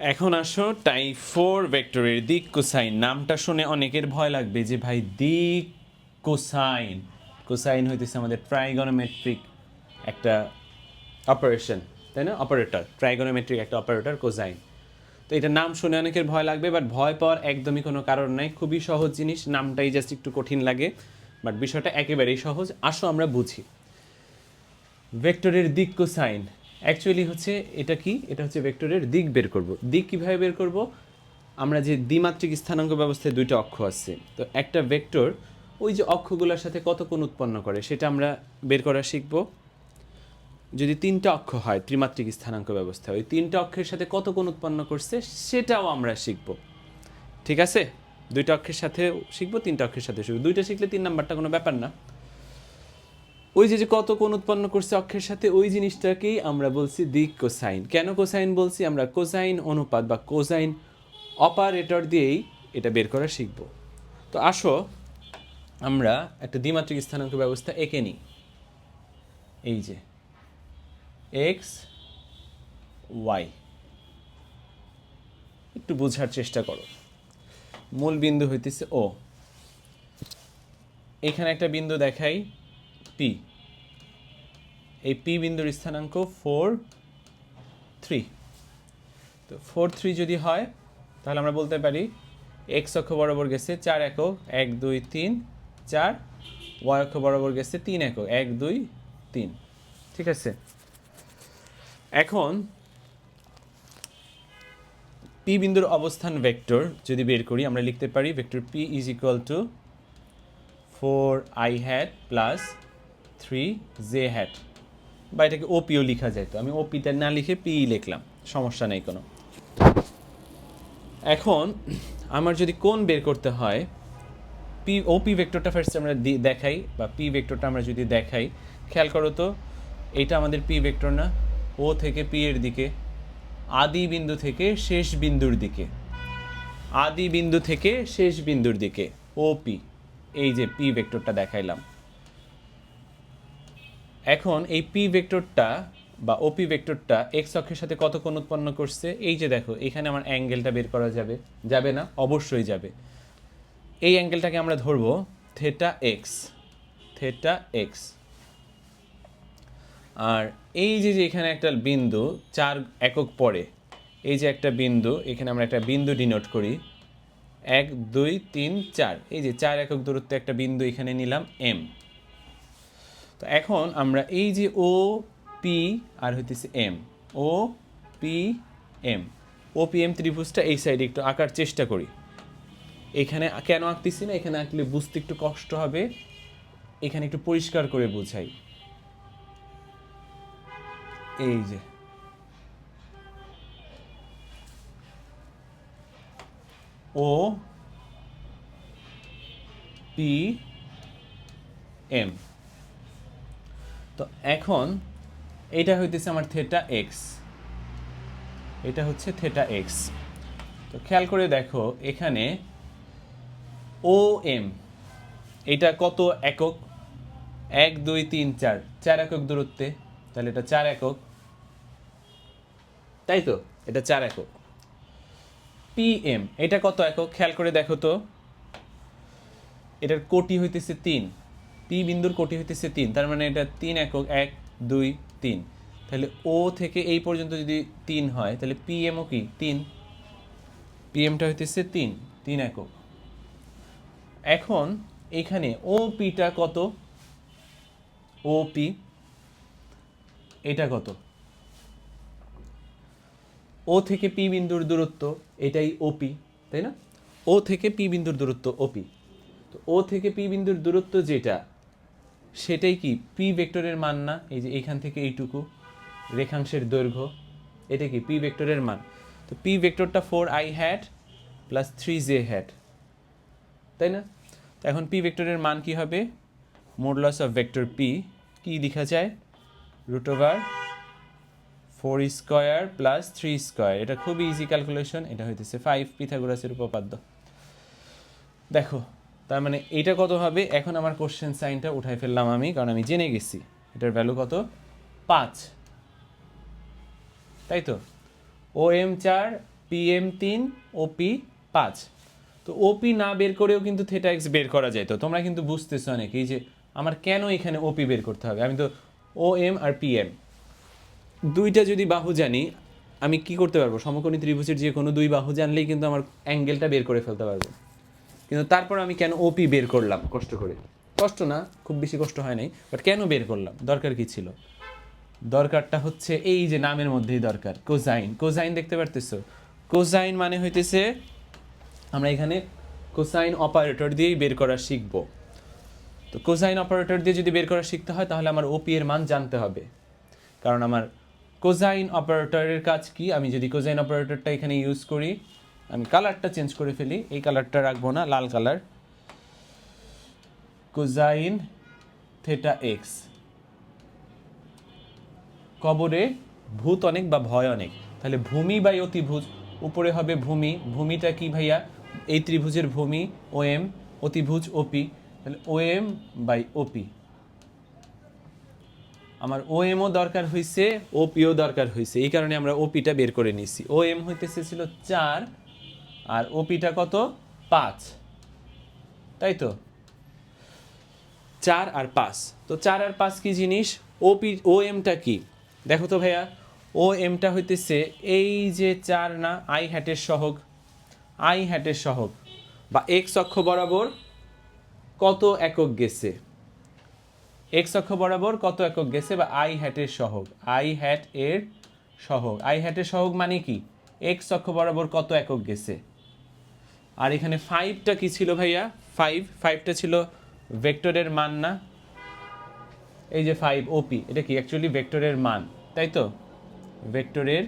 এখন আসো, টাই ফোর ভেক্টরের দিক কোসাইন। নামটা শুনে অনেকের ভয় লাগবে যে, ভাই, দিক কোসাইন। কোসাইন হইতেছে আমাদের ট্রাইগনোমেট্রিক একটা অপারেশন তাই না? অপারেটর ট্রাইগোনোমেট্রিক একটা অপারেটর কোসাইন। তো এটা নাম শুনে অনেকের ভয় লাগবে বাট ভয় পাওয়ার একদমই কোনো কারণ নাই। খুবই সহজ জিনিস, নামটাই জাস্ট একটু কঠিন লাগে বাট বিষয়টা একেবারেই সহজ। আসো, আমরা বুঝি। ভেক্টরের দিক কোসাইন অ্যাকচুয়ালি হচ্ছে এটা কি? এটা হচ্ছে ভেক্টরের দিক বের করব। দিক কীভাবে বের করব? আমরা যে দ্বিমাত্রিক স্থানাঙ্ক ব্যবস্থায় দুইটা অক্ষ আছে। তো একটা ভেক্টর ওই যে অক্ষগুলোর সাথে কত কোণ উৎপন্ন করে সেটা আমরা বের করা শিখব। যদি তিনটা অক্ষ হয় ত্রিমাত্রিক স্থানাঙ্ক ব্যবস্থা ওই তিনটা অক্ষের সাথে কত কোণ উৎপন্ন করছে সেটাও আমরা শিখব। ঠিক আছে? দুইটা অক্ষের সাথে শিখব, তিনটা অক্ষের সাথে শিখব। দুইটা শিখলে তিন নাম্বারটা কোনো ব্যাপার না। ওই যে যে কত কোণ উৎপন্ন করছে অক্ষের সাথে, ওই জিনিসটাকেই আমরা বলছি দিক কোসাইন। কেন কোসাইন বলছি? আমরা কোসাইন অনুপাত বা কোসাইন অপারেটর দিয়েই এটা বের করা শিখব। তো আসো, আমরা একটা দ্বিমাত্রিক স্থানাঙ্ক ব্যবস্থা এঁকে নিই। এই যে, এক্স ওয়াই। একটু বোঝার চেষ্টা করো। মূল বিন্দু হইতেছে ও। এখানে একটা বিন্দু দেখাই পি। এই পি বিন্দুর স্থানাঙ্ক ফোর থ্রি তো ফোর থ্রি যদি হয়, তাহলে আমরা বলতে পারি এক্স অক্ষ বরাবর গেছে চার একক, এক, দুই, তিন, চার। ওয়াই অক্ষ বরাবর গেছে তিন একক, এক, দুই, তিন। ঠিক আছে? এখন পি বিন্দুর অবস্থান ভেক্টর যদি বের করি, আমরা লিখতে পারি vector P is equal to four i hat plus three j hat বা এটাকে ওপিও লেখা যায় তো আমি ওপিটা না লিখে পি লিখলাম, সমস্যা নেই কোনো। এখন আমার যদি কোন বের করতে হয় পি ওপি ভেক্টরটা ফার্স্ট আমরা দেখাই, বা পি ভেক্টরটা আমরা যদি দেখাই, খেয়াল করো তো, এটা আমাদের পি ভেক্টর না ও থেকে পি এর দিকে, আদি বিন্দু থেকে শেষ বিন্দুর দিকে, আদি বিন্দু থেকে শেষ বিন্দুর দিকে ওপি এই যে পি ভেক্টরটা দেখাইলাম। এখন এই পি ভেক্টরটা বা ওপি ভেক্টরটা এক্স অক্ষের সাথে কত কোণ উৎপন্ন করছে? এই যে দেখো, এখানে আমার অ্যাঙ্গেলটা বের করা যাবে। যাবে না? অবশ্যই যাবে। এই অ্যাঙ্গেলটাকে আমরা ধরবো থেটা এক্স থেটা এক্স আর এই যে যে এখানে একটা বিন্দু, চার একক পরে, এই যে একটা বিন্দু, এখানে আমরা একটা বিন্দু ডিনোট করি। এক, দুই, তিন, চার। এই যে চার একক দূরত্বে একটা বিন্দু এখানে নিলাম এম তো এখন আমরা এই যে ও পি আর হইতেছে M O P M O P M ত্রিভুজটা এই সাইডে একটু আঁকার চেষ্টা করি। এখানে কেন আঁকতেছি না? এখানে আঁকলে বুঝতে একটু কষ্ট হবে। এখানে একটু পরিষ্কার করে বুঝাই। এই যে। ও পি এম তো এখন এটা হইতেছে আমার থেটা এক্স এটা হচ্ছে থেটা এক্স তো খেয়াল করে দেখো, এখানে ও এম এটা কত একক? এক, দুই, তিন, চার। চার একক দূরত্বে, তাহলে এটা চার একক। তাই তো? এটা চার একক। পিএম এটা কত একক? খেয়াল করে দেখো তো। এটার কোটি হইতেছে তিন। পি বিন্দুর কোটি হইতেছে তিন, তার মানে এটা তিন একক, এক, দুই, তিন। তাহলে ও থেকে এই পর্যন্ত যদি তিন হয়, তাহলে পিএমও কি? তিন। পিএমটা হইতেছে তিন তিন একক। এখন এখানে ও পিটা কত? ও পি এটা কত? ও থেকে পি বিন্দুর দূরত্ব, এটাই ওপি তাই না? ও থেকে পি বিন্দুর দূরত্ব ওপি তো ও থেকে পি বিন্দুর দূরত্ব যেটা সেটাই কি? পি ভেক্টরের মান না? এই যে এইখান থেকে এইটুকু। রেখাংশের দৈর্ঘ্য। এটা কি? পি ভেক্টরের মান। তো P ভেক্টরটা four i hat plus three j hat তাই না? তো এখন পি ভেক্টরের মান কি হবে? মোডলস অফ ভেক্টর পি কি লেখা যায়? Root over four square plus three square এটা খুবই ইজি ক্যালকুলেশন এটা হইতেছে ফাইভ পিথাগোরাসের উপপাদ্য। দেখো তার মানে এটা কত হবে? এখন আমার কোশ্চেন সাইনটা উঠাই ফেললাম আমি, কারণ আমি জেনে গেছি। এটার ভ্যালু কত? পাঁচ। তাই তো? ও এম চার পি এম তিন ওপি পাঁচ। তো ওপি না বের করেও কিন্তু থেটা এক্স বের করা যায় তো? তোমরা কিন্তু বুঝতেছো অনেকেই যে আমার কেন এখানে ওপি বের করতে হবে? আমি তো ও এম আর পি এম দুইটা যদি বাহু জানি, আমি কি করতে পারব? সমকোণী ত্রিভুজের যে কোনো দুই বাহু জানলেই কিন্তু আমার অ্যাঙ্গেলটা বের করে ফেলতে পারব। কিন্তু তারপর আমি কেন ওপি বের করলাম? কষ্ট করে। কষ্ট না, খুব বেশি কষ্ট হয় নাই বাট কেন বের করলাম? দরকার কি ছিল? দরকারটা হচ্ছে এই যে নামের মধ্যেই দরকার কোজাইন কোজাইন দেখতে পারতেছো? কোজাইন মানে হইতেছে, আমরা এখানে কোসাইন অপারেটর দিয়েই বের করা শিখব। তো কোসাইন অপারেটর দিয়ে যদি বের করা শিখতে হয়, তাহলে আমার ওপি এর মান জানতে হবে। কারণ আমার কোজাইন অপারেটরের কাজ কি? আমি যদি কোজাইন অপারেটরটা এখানে ইউজ করি আমি কালারটা চেঞ্জ করে ফেলি। এই কালারটা রাখব না, লাল কালার। Cosine theta x. কবরে ভূত অনেক বা ভয় অনেক। তাহলে ভূমি বাই অতিভুজ, উপরে হবে ভূমি। ভূমিটা কি ভাইয়া? এই ত্রিভুজের ভূমি ও এম অতিভুজ, ওপি। তাহলে ও এম বাই ওপি। আমার ও এমও দরকার হয়েছে ওপিও দরকার হয়েছে এই কারণে আমরা ওপিটা বের করে নিছি ও এম হইতেছে ছিল চার আর ওপিটা কত? পাঁচ। তাই তো? চার আর পাঁচ। তো চার আর পাঁচ কি জিনিস? ওপি ও এমটা কি? দেখো তো ভাইয়া ও এমটা হইতেছে এই যে চার না, আই হ্যাটের সহগ। আই হ্যাটের সহগ। বা এক্স অক্ষ বরাবর কত একক গেছে? এক্স অক্ষ বরাবর কত একক গেছে? বা আই হ্যাটের সহগ। আই হ্যাট এর সহগ। আই হ্যাটের সহগ মানে কি? এক্স অক্ষ বরাবর কত একক গেছে? আর এখানে ফাইভটা কি ছিল ভাইয়া? ফাইভ ফাইভটা ছিল ভেক্টরের মান না? এই যে ফাইভ ওপি এটা কি অ্যাকচুয়ালি ভেক্টরের মান? তাই তো? ভেক্টরের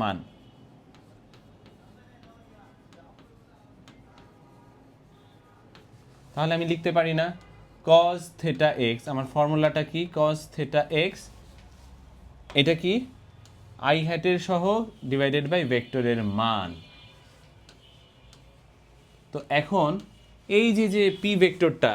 মান। তাহলে আমি লিখতে পারি না, cos থেটা এক্স আমার ফর্মুলাটা কি? cos থেটা এক্স এটা কি? আই হ্যাটের সহ ডিভাইডেড বাই ভেক্টরের মান। তো এখন এই যে যে পি ভেক্টরটা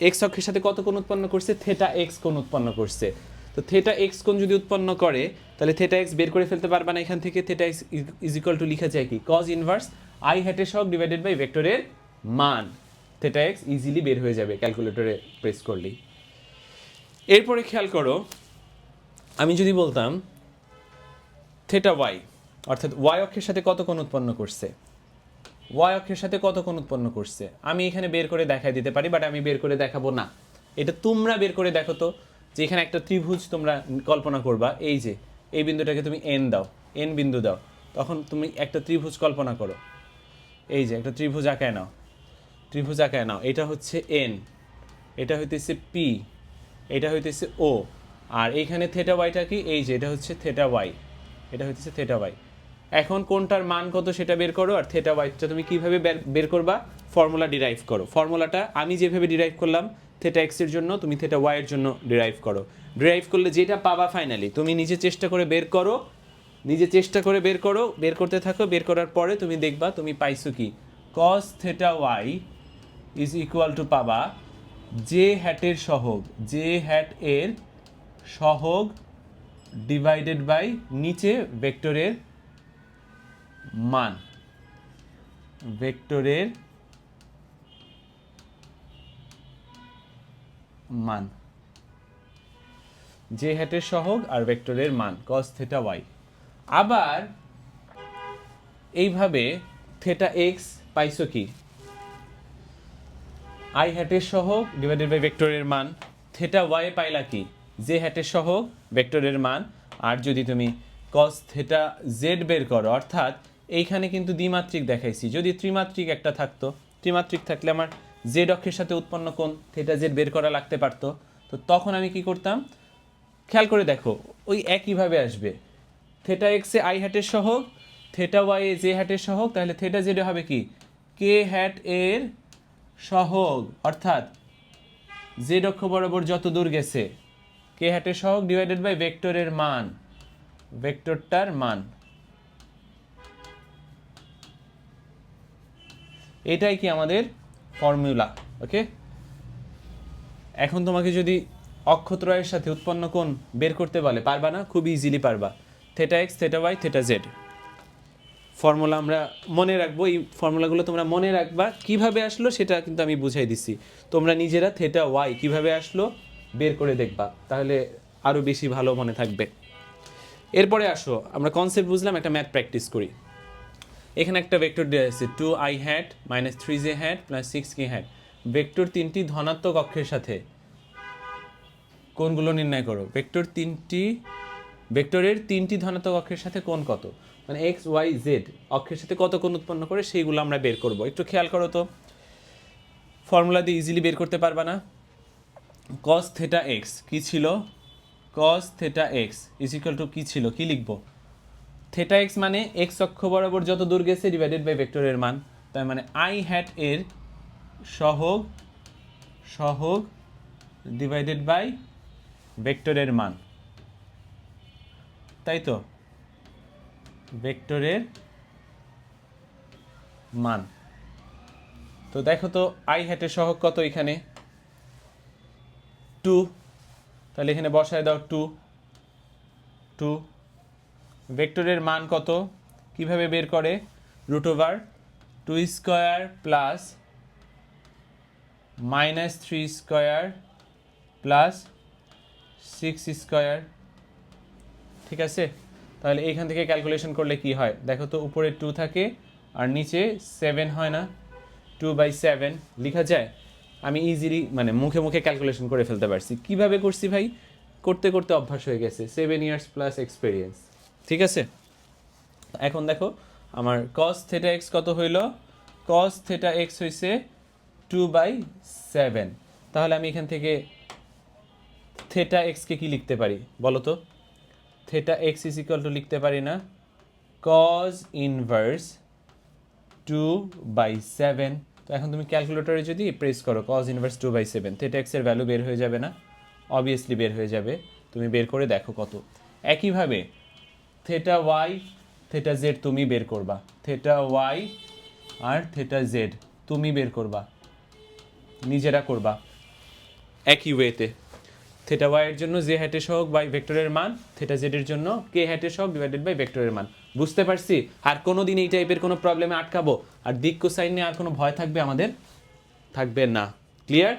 এক্স অক্ষের সাথে কত কোণ উৎপন্ন করছে? থেটা এক্স কোণ উৎপন্ন করছে। তো থেটা এক্স কোণ যদি উৎপন্ন করে, তাহলে থেটা এক্স বের করে ফেলতে পারবা না এখান থেকে। Theta x is equal to লিখা যায় কি? কজ ইনভার্স আই হ্যাটের সব ডিভাইডেড বাই ভেক্টরের মান। থেটা এক্স ইজিলি বের হয়ে যাবে ক্যালকুলেটরে প্রেস করলেই। এরপরে খেয়াল করো, আমি যদি বলতাম থেটা ওয়াই অর্থাৎ ওয়াই অক্ষের সাথে কত কোণ উৎপন্ন করছে? ওয়াই অক্ষের সাথে কত কোণ উৎপন্ন করছে? আমি এখানে বের করে দেখাই দিতে পারি বাট আমি বের করে দেখাবো না। এটা তোমরা বের করে দেখো তো, যে এখানে একটা ত্রিভুজ তোমরা কল্পনা করবা, এই যে, এই বিন্দুটাকে তুমি এন দাও এন বিন্দু দাও, তখন তুমি একটা ত্রিভুজ কল্পনা করো। এই যে, একটা ত্রিভুজ আঁকায় নাও, ত্রিভুজ আঁকায় নাও, এটা হচ্ছে এন এটা হইতেছে পি এটা হইতেছে ও আর এইখানে থেটা ওয়াইটা কি? এই যে, এটা হচ্ছে থেটা ওয়াই এটা হইতেছে থেটা ওয়াই এখন কোনটার মান কত সেটা বের করো আর থেটা ওয়াইটা তুমি কীভাবে বের- করবা? ফর্মুলা ডিরাইভ করো। ফর্মুলাটা আমি যেভাবে ডিরাইভ করলাম থেটা এক্সের জন্য তুমি থেটা ওয়াইয়ের জন্য ডিরাইভ করো। ডিরাইভ করলে যেটা পাবা ফাইনালি তুমি নিজে চেষ্টা করে বের করো। নিজে চেষ্টা করে বের করো, বের করতে থাকো, বের করার পরে তুমি দেখবা তুমি পাইছো কি? Cos theta y is equal to পাবা জে হ্যাটের সহগ। জে হ্যাট এর সহগ ডিভাইডেড বাই নিচে ভেক্টরের মান। ভেক্টরের মান। জে হ্যাটের সহগ আর ভেক্টরের মান, cos থেটা ওয়াই আবার এইভাবে থেটা এক্স পাইছো কি? আই হ্যাটের সহগ ডিভাইডেড বাই ভেক্টরের মান থেটা ওয়াই পাইলা কি? জে হ্যাটের সহগ, ভেক্টরের মান। আর যদি তুমি cos থেটা জেড বের করো, অর্থাৎ এইখানে কিন্তু দ্বিমাত্রিক দেখাইছি। যদি ত্রিমাত্রিক একটা থাকতো, ত্রিমাত্রিক থাকলে আমার জেড অক্ষের সাথে উৎপন্ন কোণ থেটা জেড বের করা লাগতে পারতো। তো তখন আমি কি করতাম? খেয়াল করে দেখো, ওই একইভাবে আসবে। থেটা এক্সে আই হ্যাটের সহগ থেটা ওয়াই এ জে হ্যাটের সহগ, তাহলে থেটা জেডে হবে কি? কে হ্যাট এর সহগ। অর্থাৎ জেড অক্ষ বরাবর যত দূর গেছে কে হ্যাটের সহগ ডিভাইডেড বাই ভেক্টরের মান ভেক্টরটার মান। এটাই কি আমাদের ফর্মুলা ওকে এখন তোমাকে যদি অক্ষত্রয়ের সাথে উৎপন্ন কোণ বের করতে বলে, পারবা না? খুব ইজিলি পারবা। Theta x theta y theta z formula আমরা মনে রাখব, এই ফর্মুলাগুলো তোমরা মনে রাখবা, কীভাবে আসলো সেটা কিন্তু আমি বুঝাই দিচ্ছি। তোমরা নিজেরা থেটা ওয়াই কীভাবে আসলো বের করে দেখবা, তাহলে আরও বেশি ভালো মনে থাকবে। এরপরে আসো, আমরা কনসেপ্ট বুঝলাম, একটা ম্যাথ প্র্যাকটিস করি। এখানে একটা ভেক্টর দেওয়া আছে two i hat minus three j hat plus six k hat vector তিনটি ধনাত্মক অক্ষের সাথে কোনগুলো নির্ণয় করো। ভেক্টর তিনটি ভেক্টরের তিনটি ধনাত্মক অক্ষের সাথে কোন কত? মানে এক্স ওয়াই জেড অক্ষের সাথে কত কোণ উৎপন্ন করে সেইগুলো আমরা বের করব। একটু খেয়াল করো তো। ফর্মুলা দিয়ে ইজিলি বের করতে পারবা না। কস থেটা এক্স কী ছিল? Cos theta x is two কী ছিল? কী লিখব? থেটা এক্স মানে এক্স অক্ষ বরাবর যত দূর গেছে ডিভাইডেড বাই ভেক্টরের মান, তার মানে আই হ্যাট এর সহগ সহগ ডিভাইডেড বাই ভেক্টরের মান। তাই তো? ভেক্টরের মান। তো দেখো তো আই হ্যাটের সহগ কত এখানে? টু তাহলে এখানে বসায় দাও টু টু ভেক্টরের মান কত? কীভাবে বের করে? Root over two square plus minus three square plus six square. ঠিক আছে? তাহলে এইখান থেকে ক্যালকুলেশন করলে কি হয়? দেখো তো উপরে টু থাকে আর নিচে সেভেন হয় না। টু বাই সেভেন লেখা যায়। আমি ইজিলি মানে মুখে মুখে ক্যালকুলেশন করে ফেলতে পারছি। কীভাবে করছি ভাই? করতে করতে অভ্যাস হয়ে গেছে। সেভেন ইয়ার্স প্লাস এক্সপিরিয়েন্স ঠিক আছে? এখন দেখো, আমার কস থেটা এক্স কত হইল? কস থেটা এক্স হইছে টু বাই সেভেন তাহলে আমি এখান থেকে থেটা এক্সকে কি লিখতে পারি? বলো তো। Theta x is equal to লিখতে পারি না। Cos inverse two by seven তো এখন তুমি ক্যালকুলেটরে যদি প্রেস করো cos inverse two by seven theta এক্সের ভ্যালু বের হয়ে যাবে না। অবভিয়াসলি বের হয়ে যাবে। তুমি বের করে দেখো কত। একইভাবে থেটা ওয়াই থেটা জেড তুমি বের করবা। থেটা ওয়াই আর থেটা জেড তুমি বের করবা। নিজেরা করবা। একই ওয়েতে থেটা ওয়াই এর জন্য জে হ্যাটের সহগ বাই ভেক্টরের মান থেটা জেড এর জন্য কে হ্যাটের সহগ ডিভাইডেড বাই ভেক্টরের মান। বুঝতে পারছি? আর কোনো দিন এই টাইপের কোনো প্রবলেমে আটকাবো। আর দিক কোসাইন নিয়ে আর কোনো ভয় থাকবে আমাদের? থাকবে না। ক্লিয়ার